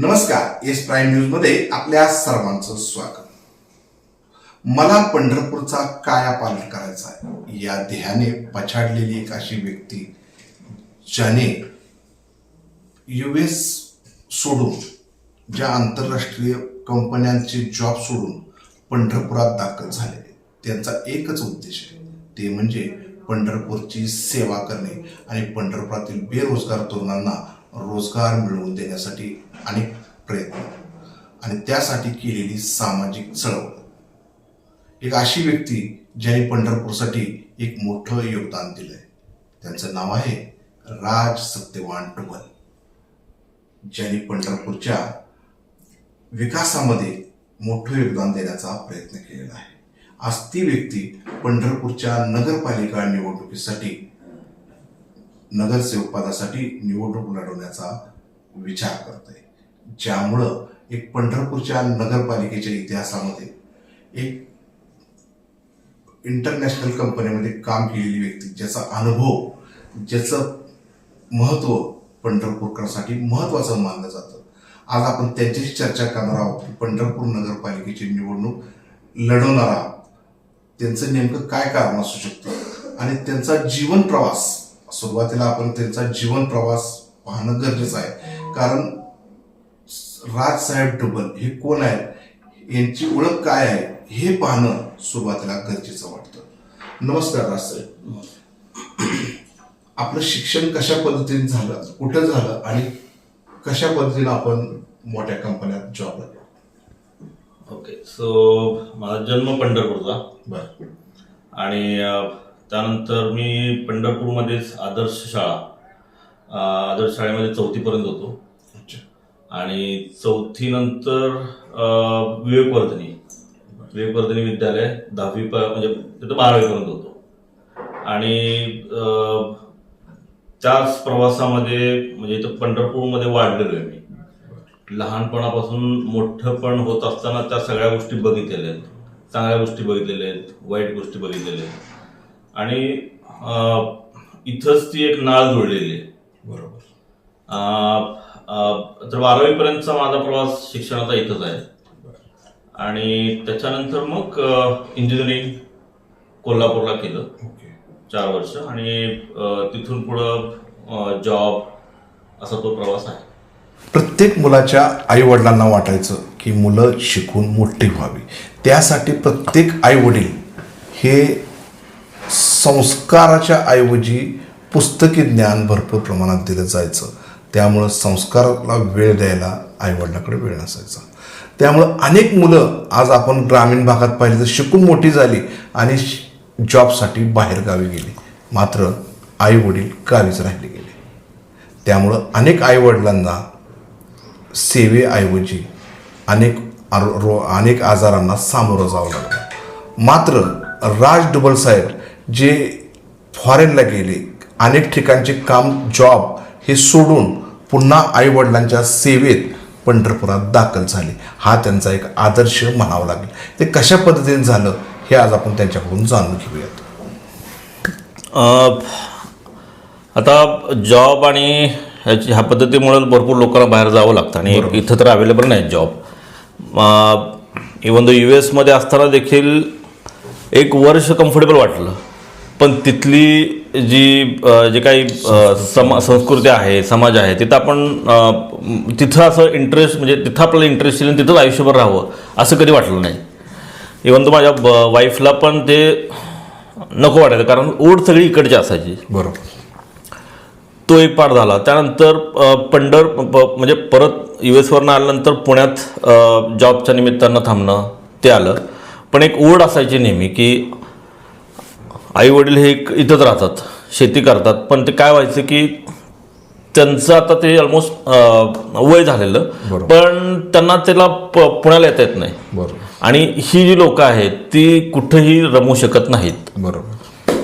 नमस्कार S prime न्यूजमध्ये आपल्या सर्वांचं स्वागत. मला पंढरपूरचा काया पालन करायचा आहे. या देहाने पछाडलेली एक अशी व्यक्ती ज्याने युएस सोडून ज्या आंतरराष्ट्रीय कंपन्यांचे जॉब सोडून पंढरपुरात दाखल झाले. त्यांचा एकच उद्देश आहे. ते म्हणजे पंढरपूरची सेवा करणे आणि पंढरपुरातील बेरोजगार तरुणांना रोजगार मिळवून देण्यासाठी अनेक प्रयत्न. आणि त्यासाठी केलेली सामाजिक चळवळ. एक अशी व्यक्ती ज्याने पंढरपूरसाठी एक मोठं योगदान दिलंय. त्यांचं नाव आहे राज सत्यवान टुबल ज्यांनी पंढरपूरच्या विकासामध्ये मोठं योगदान देण्याचा प्रयत्न केलेला आहे. आज ती व्यक्ती पंढरपूरच्या नगरपालिका निवडणुकीसाठी नगरसेवक पदासाठी निवडणूक लढवण्याचा विचार करत आहे ज्यामुळं एक पंढरपूरच्या नगरपालिकेच्या इतिहासामध्ये एक इंटरनॅशनल कंपनीमध्ये काम केलेली व्यक्ती ज्याचा अनुभव ज्याचं महत्त्व पंढरपूरकरांसाठी महत्त्वाचं मानलं जातं. आज आपण त्यांच्याशी चर्चा करणार आहोत की पंढरपूर नगरपालिकेची निवडणूक लढवणार आहोत त्यांचं नेमकं काय कारण असू शकतं? आणि त्यांचा जीवन प्रवास सुरुवातीला आपण त्यांचा जीवन प्रवास पाहणं गरजेचं आहे. कारण राजसाहेब डुबल हे कोण आहेत? यांची ओळख काय आहे? हे पाहणं सुरुवातीला गरजेचं वाटतं. नमस्कार राजसाहेब आपलं शिक्षण कशा पद्धतीने झालं कुठं झालं आणि कशा पद्धतीने आपण मोठ्या कंपन्यात जॉब ओके सो माझा जन्म पंढरपूरचा. बर. आणि त्यानंतर मी पंढरपूरमध्येच आदर्श शाळा आदर्श शाळेमध्ये चौथीपर्यंत होतो. आणि चौथीनंतर विवेकवर्धिनी विवेकवर्धिनी विद्यालय दहावी प म्हणजे तिथं बारावीपर्यंत होतो. आणि त्याच प्रवासामध्ये म्हणजे इथं पंढरपूरमध्ये वाढलेलो आहे मी. लहानपणापासून मोठं पण होत असताना त्या सगळ्या गोष्टी बघितलेल्या आहेत. चांगल्या गोष्टी बघितलेल्या आहेत वाईट गोष्टी बघितलेल्या आहेत. आणि इथंच ती एक नाळ जुळलेली आहे. बरोबर. तर बारावीपर्यंतचा माझा प्रवास शिक्षणाचा इथंच आहे. आणि त्याच्यानंतर मग इंजिनिअरिंग कोल्हापूरला केलं. चार वर्ष. आणि तिथून पुढं जॉब असा तो प्रवास आहे. प्रत्येक मुलाच्या आई वडिलांना वाटायचं की मुलं शिकून मोठी व्हावी. त्यासाठी प्रत्येक आई वडील हे संस्काराच्या ऐवजी पुस्तकी ज्ञान भरपूर प्रमाणात दिलं जायचं. त्यामुळं संस्काराला वेळ द्यायला आईवडिलाकडे वेळ नसायचा. त्यामुळं अनेक मुलं आज आपण ग्रामीण भागात पाहिली तर शिकून मोठी झाली आणि श- जॉबसाठी बाहेरगावी गेली. मात्र आई वडील गावीच राहिले गेले. त्यामुळं अनेक आईवडिलांना सेवेऐवजी अनेक आरो- रो अनेक आजारांना सामोरं जावं लागलं. मात्र राज डुबल साहेब जे फॉरेनला गेले अनेक ठिकाणचे काम जॉब हे सोडून पुन्हा आईवडिलांच्या सेवेत पंढरपुरात दाखल झाले. हा त्यांचा एक आदर्श म्हणावा लागेल. ते कशा पद्धतीने झालं हे आज आपण त्यांच्याकडून जाणून घेऊयात. आता जॉब आणि ह्याची ह्या पद्धतीमुळे भरपूर लोकांना बाहेर जावं लागतं आणि इथं तर अवेलेबल नाही जॉब इवन दो यू एसमध्ये असताना देखील एक वर्ष कम्फर्टेबल वाटलं. पण तिथली जी जे काही समा संस्कृती आहे समाज आहे तिथं आपण तिथं असं इंटरेस्ट म्हणजे तिथं आपल्याला इंटरेस्ट येईल तिथंच आयुष्यभर राहावं असं कधी वाटलं नाही. इवन तो माझ्या वाईफला पण ते नको वाटायचं कारण ओढ सगळी इकडची असायची. बरोबर. तो एक पाठ झाला. त्यानंतर पंढर म्हणजे परत यू एसवरनं आल्यानंतर पुण्यात जॉबच्या निमित्तानं थांबणं ते आलं. पण एक ओढ असायची नेहमी की आई वडील हे एक इथंच राहतात शेती करतात. पण ते काय व्हायचं की त्यांचं आता ते ऑलमोस्ट वय झालेलं. पण त्यांना त्याला प पुण्याला येता येत नाही. बरोबर. आणि ही जी लोकं आहेत ती कुठंही रमू शकत नाहीत. बरोबर.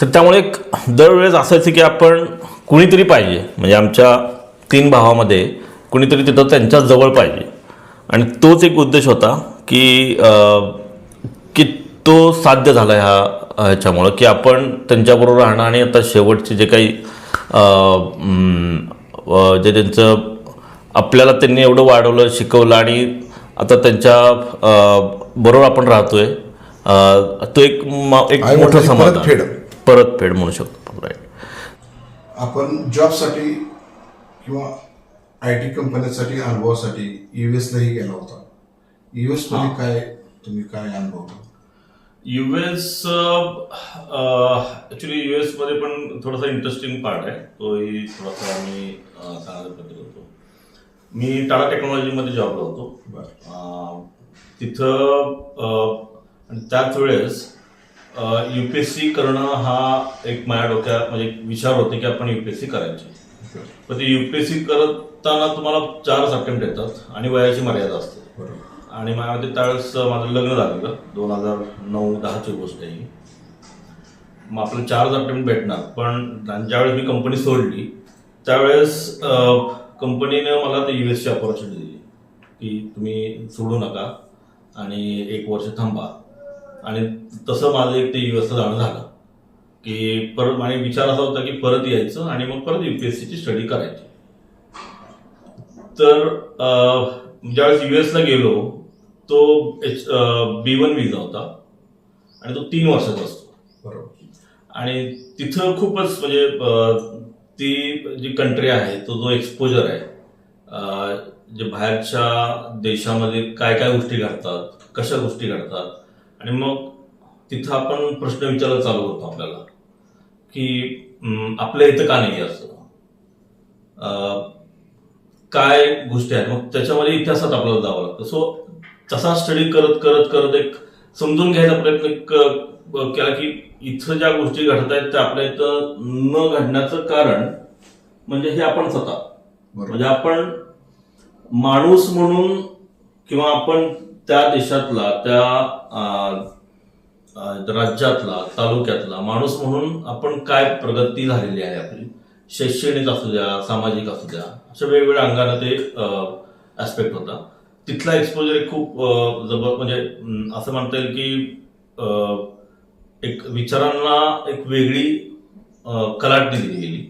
तर त्यामुळे एक दरवेळेस असायचं की आपण कुणीतरी पाहिजे. म्हणजे आमच्या तीन भावामध्ये कुणीतरी तिथं त्यांच्या जवळ पाहिजे. आणि तोच एक उद्देश होता की तो साध्य झाला ह्या ह्याच्यामुळं की आपण त्यांच्याबरोबर राहणं आणि आता शेवटचे जे काही जे त्यांचं आपल्याला त्यांनी एवढं वाढवलं शिकवलं आणि आता त्यांच्या बरोबर आपण राहतोय तो एक मा- एक मोठं वडिलांची समाधान. परतफेड. परतफेड म्हणू शकतो राईट आपण जॉबसाठी किंवा आय टी कंपन्यांसाठी अनुभवासाठी युएसलाही गेला होता. युएसमध्ये काय तुम्ही काय अनुभव युएस ऍक्च्युली युएसमध्ये पण थोडासा इंटरेस्टिंग पार्ट आहे. तोही थोडासा मी अं, सांगायचा प्रयत्न करतो मी टाटा टेक्नॉलॉजीमध्ये जॉबला होतो. अं, तिथं आणि त्याच वेळेस यू पी एस सी करणं हा एक माझ्या डोक्यात म्हणजे विचार होते की आपण यू पी एस सी करायची. पण ते यू पी एस सी करताना तुम्हाला चारच अटेम्प्ट येतात आणि वयाची मर्यादा असते. आणि माझ्या त्यावेळेस माझं लग्न झालेलं दोन हजार नऊ दहाची गोष्ट आहे मग आपलं चार हजार पेमेंट भेटणार. पण ज्यावेळेस मी कंपनी सोडली त्यावेळेस कंपनीने मला ते यू एसची ऑपॉर्च्युनिटी दिली. की तुम्ही सोडू नका आणि एक वर्ष थांबा. आणि तसं माझं एक ते यू एसचं जाणं झालं. की परत माझे विचार असा होता की परत यायचं आणि मग परत युपीएससीची स्टडी करायची. तर अं, ज्यावेळेस युएसला गेलो तो एच बी वन विजा होता. आणि तो तीन वर्षाचा असतो. बरोबर. आणि तिथं खूपच म्हणजे ती जी कंट्री आहे तो जो एक्सपोजर आहे जे बाहेरच्या देशामध्ये काय काय गोष्टी घडतात कशा गोष्टी घडतात. आणि मग तिथं आपण प्रश्न विचारायला चालू करतो आपल्याला की आपल्या इथं का नाही असं? काय गोष्टी आहेत? मग त्याच्यामध्ये इतिहासात आपल्याला जावं लागतं. सो तसा स्टडी करत करत करत एक समजून घ्यायचा प्रयत्न केला की इथं ज्या गोष्टी घडत आहेत त्या आपल्या इथं न घडण्याचं कारण म्हणजे हे आपण स्वतः. म्हणजे आपण माणूस म्हणून किंवा आपण त्या देशातला त्या राज्यातला तालुक्यातला माणूस म्हणून आपण काय प्रगती झालेली आहे आपली? शैक्षणिक असू द्या सामाजिक असू द्या अशा वेगवेगळ्या अंगाने ते ऍस्पेक्ट होता. तिथला एक्सपोजर एक खूप जबर म्हणजे असं म्हणता येईल की एक विचारांना एक वेगळी कलाट कलाटणी दिली गेली.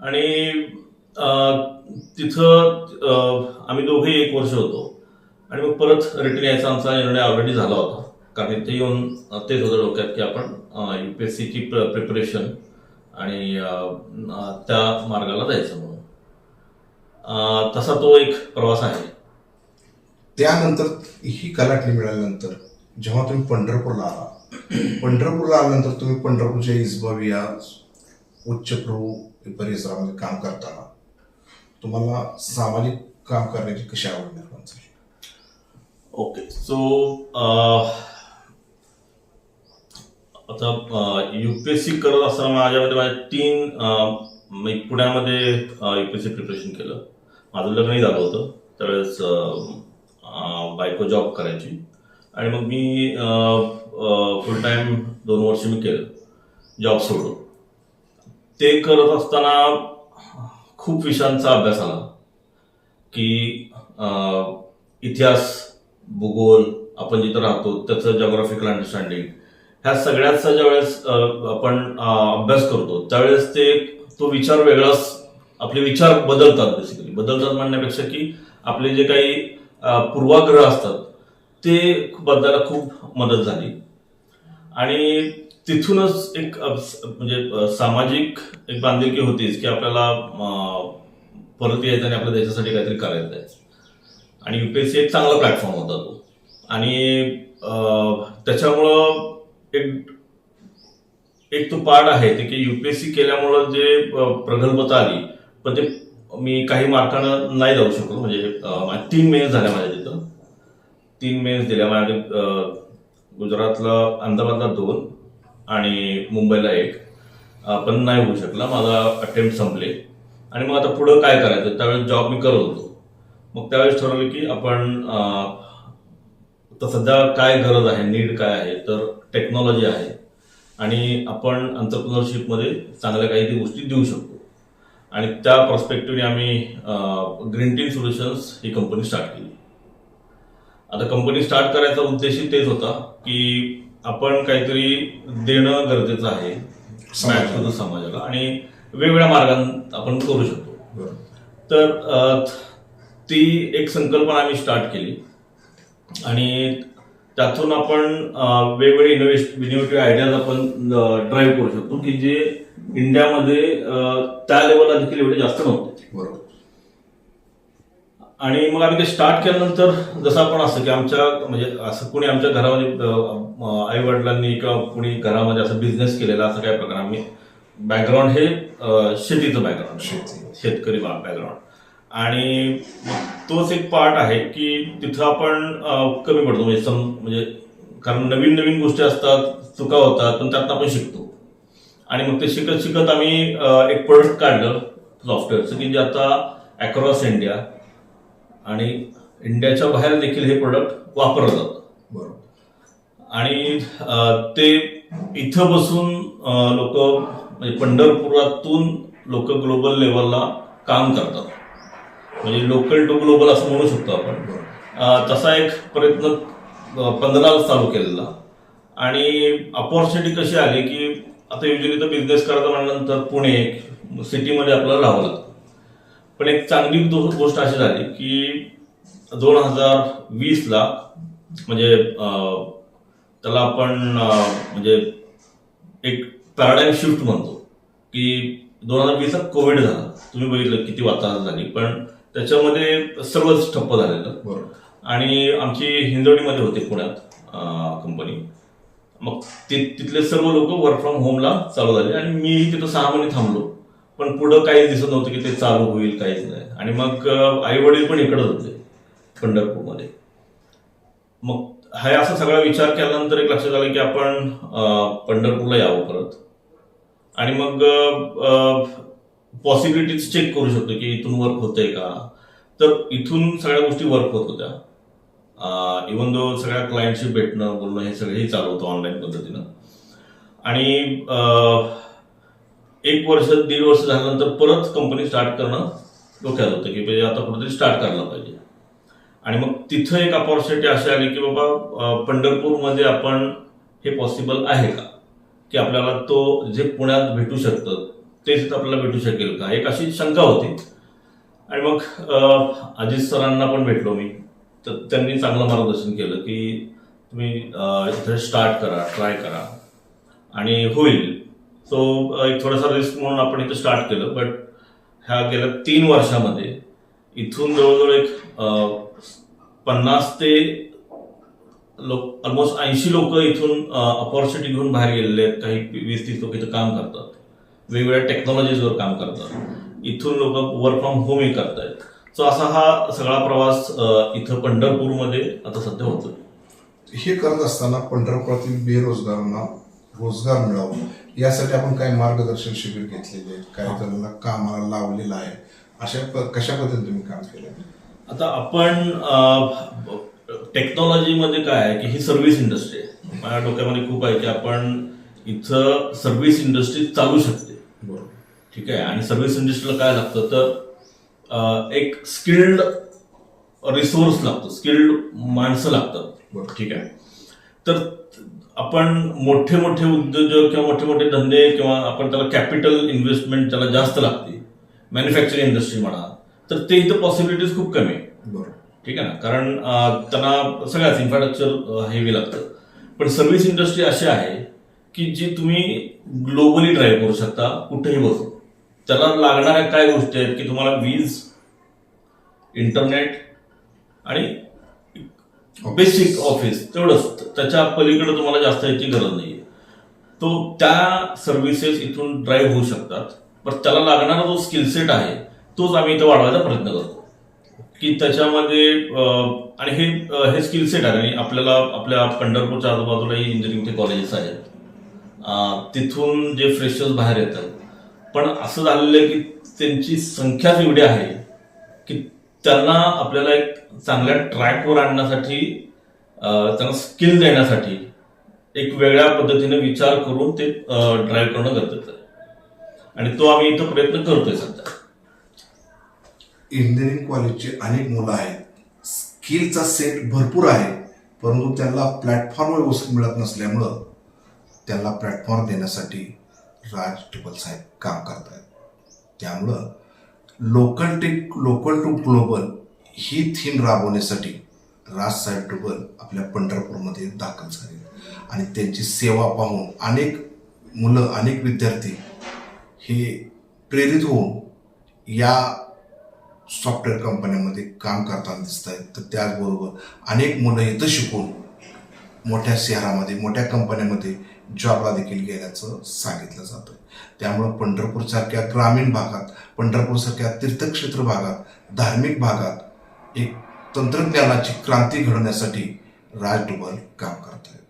आणि तिथं आम्ही दोघेही एक वर्ष होतो. आणि मग परत रिटर्न यायचा आमचा निर्णय ऑलरेडी झाला होता. कारण इथे येऊन तेच होतं डोक्यात की आपण यू पी एस सीची प्रिपरेशन आणि त्या मार्गाला जायचं म्हणून. तसा तो एक प्रवास आहे. त्यानंतर ही कलाटणी मिळाल्यानंतर जेव्हा तुम्ही पंढरपूरला आला पंढरपूरला आल्यानंतर तुम्ही पंढरपूरच्या इसबावी या उच्चप्रभू परिसरामध्ये काम करताना तुम्हाला सामाजिक काम करण्याची कशी आवड निर्माण झाली? ओके सो आता युपीएससी करत असताना माझ्यामध्ये माझ्या तीन मी पुण्यामध्ये युपीएससी प्रिपरेशन केलं. माझं लग्नही झालं होतं. त्यावेळेस बायको जॉब करायची. आणि मग मी फुल टाईम दोन वर्ष मी केलं. जॉब सोडून. ते करत असताना खूप विषयांचा अभ्यास आला. की इतिहास भूगोल आपण जिथं राहतो त्याचं जॉग्राफिकल अंडरस्टँडिंग ह्या सगळ्याचा ज्यावेळेस आपण अभ्यास करतो त्यावेळेस ते तो विचार वेगळाच आपले विचार बदलतात बेसिकली बदलतात म्हणण्यापेक्षा की आपले जे काही पूर्वाग्रह असतात ते बदलायला खूप मदत झाली. आणि तिथूनच एक म्हणजे सामाजिक एक बांधिलकी होतीच की आपल्याला परत यायचं आणि आपल्या देशासाठी काहीतरी करायचं आहे. आणि युपीएससी एक चांगला प्लॅटफॉर्म होता तो. आणि त्याच्यामुळं एक एक तो पार्ट आहे ते की युपीएससी केल्यामुळं जे प्रगल्भता आली पण ते मी काही मार्कानं नाही जाऊ शकलो. म्हणजे माझ्या तीन मेन्स झाल्या माझ्या तिथं. तीन मेन्स दिल्या माझ्या गुजरातला अहमदाबादला दोन आणि मुंबईला एक. पण नाही होऊ शकला. माझा अटेम्प्ट संपले. आणि मग आता पुढं काय करायचं? त्यावेळेस जॉब मी करत होतो. मग त्यावेळेस ठरवलं की आपण तर सध्या काय गरज आहे? नीड काय आहे? तर टेक्नॉलॉजी आहे. आणि आपण मध्ये चांगल्या काही ती गोष्टी देऊ शकतो. आणि त्या पर्स्पेक्टिव्हने आम्ही ग्रीन टीन सोल्युशन्स ही कंपनी स्टार्ट केली. आता कंपनी स्टार्ट करायचा उद्देशही तेच होता की आपण काहीतरी देणं गरजेचं आहे समाजाला. आणि वेगवेगळ्या मार्गाने आपण करू शकतो. तर ती एक संकल्पना आम्ही स्टार्ट केली. आणि त्यातून आपण वेगवेगळे इनोव्हेस्ट इनोव्हेटिव्ह आयडियाज आपण ड्राईव्ह करू शकतो की जे इंडियामध्ये त्या लेवलला देखील एवढे जास्त नव्हते. बरोबर. आणि मग आम्ही ते स्टार्ट केल्यानंतर जसं आपण असं की आमच्या म्हणजे असं कोणी आमच्या घरामध्ये आई वडिलांनी किंवा कोणी घरामध्ये असं बिझनेस केलेला असं काय प्रकार आम्ही बॅकग्राऊंड हे शेतीचं बॅकग्राऊंड शेती. शेतकरी बॅकग्राऊंड आणि तोच एक पार्ट आहे की तिथं आपण कमी पडतो. म्हणजे सम म्हणजे कारण नवीन नवीन गोष्टी असतात चुका होतात पण त्यातनं आपण शिकतो. आणि मग ते शिकत शिकत आम्ही एक प्रोडक्ट काढलं सॉफ्टवेअरचं की जे आता अक्रॉस इंडिया आणि इंडियाच्या बाहेर देखील हे प्रोडक्ट वापरलं जातं. बरोबर. आणि ते इथं बसून लोक म्हणजे पंढरपुरातून लोक ग्लोबल लेवलला काम करतात. म्हणजे लोकल टू ग्लोबल असं म्हणू शकतो आपण. तसा एक प्रयत्न पंधराला चालू केलेला. आणि अपॉर्च्युनिटी कशी आली की आता युजली तर बिझनेस करायचा म्हणल्यानंतर पुणे सिटीमध्ये आपल्याला राहावं लागतं. पण एक चांगली गोष्ट अशी झाली की दोन हजार वीसला म्हणजे त्याला आपण म्हणजे एक पॅराडाईम शिफ्ट म्हणतो की दोन हजार वीसला कोविड झाला. तुम्ही बघितलं किती वातावरण झाली. पण त्याच्यामध्ये सर्वच ठप्प झालेलं. बरोबर. आणि आमची हिंदोडीमध्ये होते पुण्यात कंपनी मग तिथले सर्व लोक वर्क फ्रॉम होमला चालू झाले आणि मीही तिथं सहा महिने थांबलो. पण पुढं काहीच दिसत नव्हतं की ते चालू होईल काहीच नाही. आणि मग आई वडील पण इकडंच होते पंढरपूरमध्ये. मग हा असा सगळा विचार केल्यानंतर एक लक्षात आलं की आपण पंढरपूरला यावं परत. आणि मग पॉसिबिलिटीज चेक करू शकतो की इथून वर्क होतंय का. तर इथून सगळ्या गोष्टी वर्क होत होत्या. इवन दो सगळ्या क्लायंटशी भेटणं बोलणं हे सगळंही चालवतो ऑनलाईन पद्धतीनं. आणि एक वर्ष दीड वर्ष झाल्यानंतर परत कंपनी स्टार्ट करणं डोक्यात होतं की म्हणजे आता कुठेतरी स्टार्ट करायला पाहिजे. आणि मग तिथं एक अपॉर्च्युनिटी अशी आली की बाबा पंढरपूरमध्ये आपण हे पॉसिबल आहे का? की आपल्याला तो जे पुण्यात भेटू शकतं तेच आपल्याला भेटू शकेल का? एक अशी शंका होती. आणि मग अजित सरांना पण भेटलो मी. तर त्यांनी चांगलं मार्गदर्शन केलं की तुम्ही इथे स्टार्ट करा ट्राय करा. आणि होईल. सो एक थोडासा रिस्क म्हणून आपण इथं स्टार्ट केलं. बट ह्या गेल्या तीन वर्षामध्ये इथून जवळजवळ एक पन्नास ते लोक ऑलमोस्ट ऐंशी लोक इथून अपॉर्च्युनिटी घेऊन बाहेर गेलेले आहेत. काही वीस तीस लोक इथं काम करतात. वेगवेगळ्या टेक्नॉलॉजीजवर काम करतात. इथून लोक वर्क फ्रॉम होमही करतायत. सो असा हा सगळा प्रवास इथं पंढरपूरमध्ये आता सध्या होतोय. हे करत असताना पंढरपुरातील बेरोजगारांना रोजगार मिळावा यासाठी आपण काही मार्गदर्शन शिबिर घेतलेले आहेत? काही जणांना कामाला लावलेलं आहे? अशा कशा पद्धतीने तुम्ही काम केलं आता आपण टेक्नॉलॉजीमध्ये काय आहे की ही सर्व्हिस इंडस्ट्री आहे. माझ्या डोक्यामध्ये खूप आहे की आपण इथं सर्व्हिस इंडस्ट्री चालू शकते. बरोबर. ठीक आहे? आणि सर्व्हिस इंडस्ट्रीला काय लागतं? तर एक स्किल्ड रिसोर्स लागतो स्किल्ड माणसं लागतात. ठीक आहे. तर आपण मोठे मोठे उद्योजक किंवा मोठे मोठे धंदे किंवा आपण त्याला कॅपिटल इन्व्हेस्टमेंट ज्याला जास्त लागते मॅन्युफॅक्चरिंग इंडस्ट्री म्हणा तर ते इथं पॉसिबिलिटीज खूप कमी आहे बरोबर ठीक आहे ना? कारण त्यांना सगळ्याच इन्फ्रास्ट्रक्चर हेवी लागतं. पण सर्व्हिस इंडस्ट्री अशी आहे की जी तुम्ही ग्लोबली ड्राईव्ह करू शकता कुठेही बसून त्याला लागणाऱ्या काय गोष्टी आहेत की तुम्हाला वीज इंटरनेट आणि बेसिक ऑफिस तेवढंच. त्याच्या पलीकडे तुम्हाला जास्त याची गरज नाहीये. तो त्या सर्व्हिसेस इथून ड्राईव्ह होऊ शकतात. पण त्याला लागणारा जो स्किल सेट आहे तोच आम्ही इथं वाढवायचा प्रयत्न करतो. की त्याच्यामध्ये आणि हे हे स्किल सेट आहे. आणि आपल्याला आपल्या पंढरपूरच्या आजूबाजूलाही इंजिनिअरिंगचे कॉलेजेस आहेत. तिथून जे फ्रेशर्स बाहेर येतात पण असं झालेलं आहे की त्यांची संख्याच एवढी आहे की त्यांना आपल्याला एक चांगल्या ट्रॅकवर आणण्यासाठी त्यांना स्किल देण्यासाठी एक वेगळ्या पद्धतीने विचार करून ते ड्राईव्ह करणं गरजेचं आहे. आणि तो आम्ही इथं प्रयत्न करतोय सध्या. इंजिनिअरिंग कॉलेजचे अनेक मुलं आहेत. स्किलचा सेट भरपूर आहे परंतु त्यांना प्लॅटफॉर्म व्यवस्थित मिळत नसल्यामुळं त्यांना प्लॅटफॉर्म देण्यासाठी राज टिपल साहेब काम करत आहेत त्यामुळं लोकल टे लोकल टू ग्लोबल ही थीम राबवण्यासाठी राजसाहेब डुबल आपल्या पंढरपूरमध्ये दाखल झाले. आणि त्यांची सेवा पाहून अनेक मुलं अनेक विद्यार्थी हे प्रेरित होऊन या सॉफ्टवेअर कंपन्यांमध्ये काम करताना दिसत आहेत तर त्याचबरोबर अनेक मुलं इथं शिकून मोठ्या शहरामध्ये मोठ्या कंपन्यांमध्ये जॉबला देखील गेल्याचं सांगितलं जातं त्यामुळं पंढरपूरसारख्या ग्रामीण भागात पंढरपूरसारख्या तीर्थक्षेत्र भागात धार्मिक भागात एक तंत्रज्ञानाची क्रांती घडवण्यासाठी राज डुबल काम करत आहेत